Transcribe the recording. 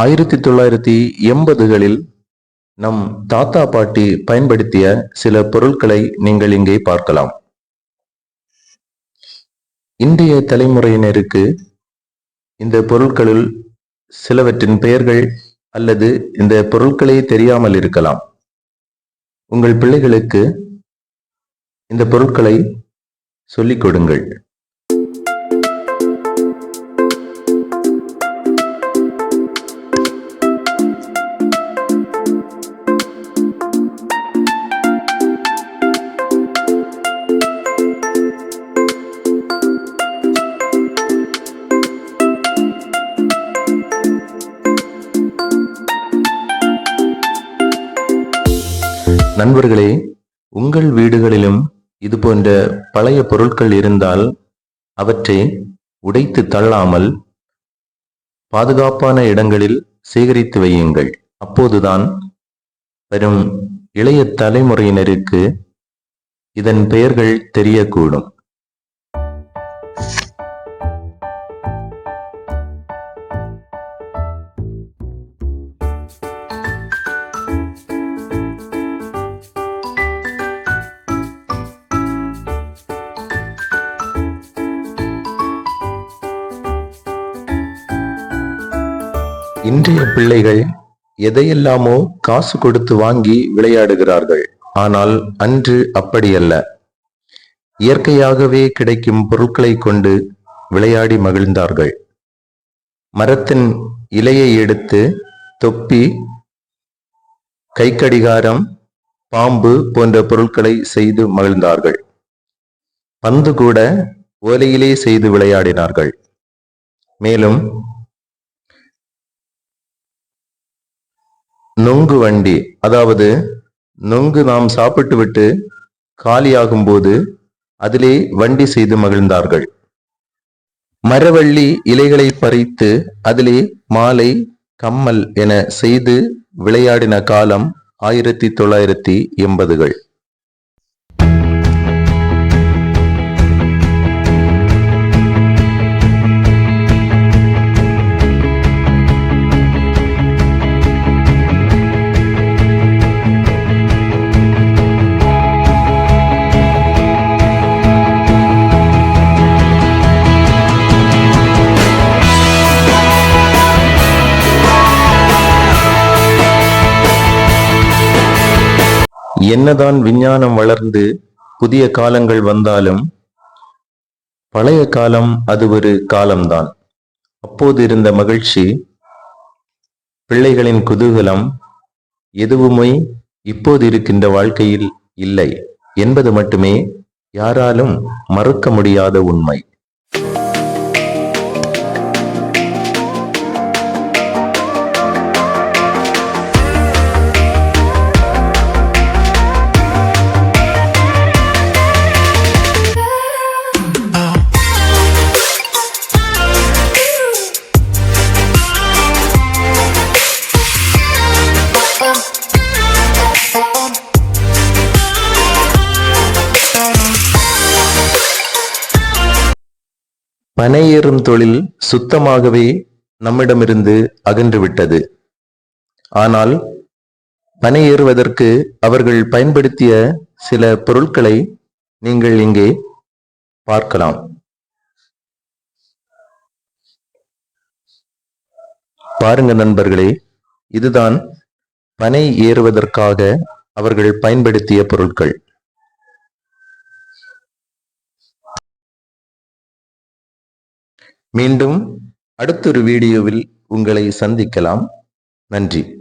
ஆயிரத்தி தொள்ளாயிரத்தி எண்பதுகளில் நம் தாத்தா பாட்டி பயன்படுத்திய சில பொருட்களை நீங்கள் இங்கே பார்க்கலாம். இந்திய தலைமுறையினருக்கு இந்த பொருட்களில் சிலவற்றின் பெயர்கள் அல்லது இந்த பொருட்களே தெரியாமல் இருக்கலாம். உங்கள் பிள்ளைகளுக்கு இந்த பொருட்களை சொல்லிக் கொடுங்கள். நண்பர்களே உங்கள் வீடுகளிலும் இது போன்ற பழைய பொருட்கள் இருந்தால் அவற்றை உடைத்து தள்ளாமல் பாதுகாப்பான இடங்களில் சேகரித்து வையுங்கள். அப்போதுதான் வரும் இளைய தலைமுறையினருக்கு இதன் பெயர்கள் தெரியக்கூடும். இன்றைய பிள்ளைகள் எதையெல்லாமோ காசு கொடுத்து வாங்கி விளையாடுகிறார்கள். ஆனால் அன்று அப்படியல்ல இயற்கையாகவே கிடைக்கும் பொருட்களை கொண்டு விளையாடி மகிழ்ந்தார்கள். மரத்தின் இலையை எடுத்து தொப்பி கைக்கடிகாரம் பாம்பு போன்ற பொருட்களை செய்து மகிழ்ந்தார்கள். பந்து கூட ஓலையிலே செய்து விளையாடினார்கள். மேலும் நொங்கு வண்டி. அதாவது நொங்கு நாம் சாப்பிட்டு விட்டு காலியாகும் போது அதிலே வண்டி செய்து மகிழ்ந்தார்கள். மரவள்ளி இலைகளை பறித்து அதிலே மாலை கம்மல் என செய்து விளையாடின காலம் ஆயிரத்தி தொள்ளாயிரத்தி எண்பதுகள். என்னதான் விஞ்ஞானம் வளர்ந்து புதிய காலங்கள் வந்தாலும் பழைய காலம் அது ஒரு காலம்தான். அப்போது இருந்த மகிழ்ச்சி பிள்ளைகளின் குதூகலம் எதுவுமே இப்போது இருக்கின்ற வாழ்க்கையில் இல்லை என்பது மட்டுமே யாராலும் மறுக்க முடியாத உண்மை. பனையேறும் தொழில் சுத்தமாகவே நம்மிடமிருந்து அகன்று விட்டது. ஆனால் பனையேறுவதற்கு அவர்கள் பயன்படுத்திய சில பொருட்களை நீங்கள் இங்கே பார்க்கலாம். பாருங்க நண்பர்களே இதுதான் பனை ஏறுவதற்காக அவர்கள் பயன்படுத்திய பொருட்கள். மீண்டும் அடுத்தொரு வீடியோவில் உங்களை சந்திக்கலாம். நன்றி.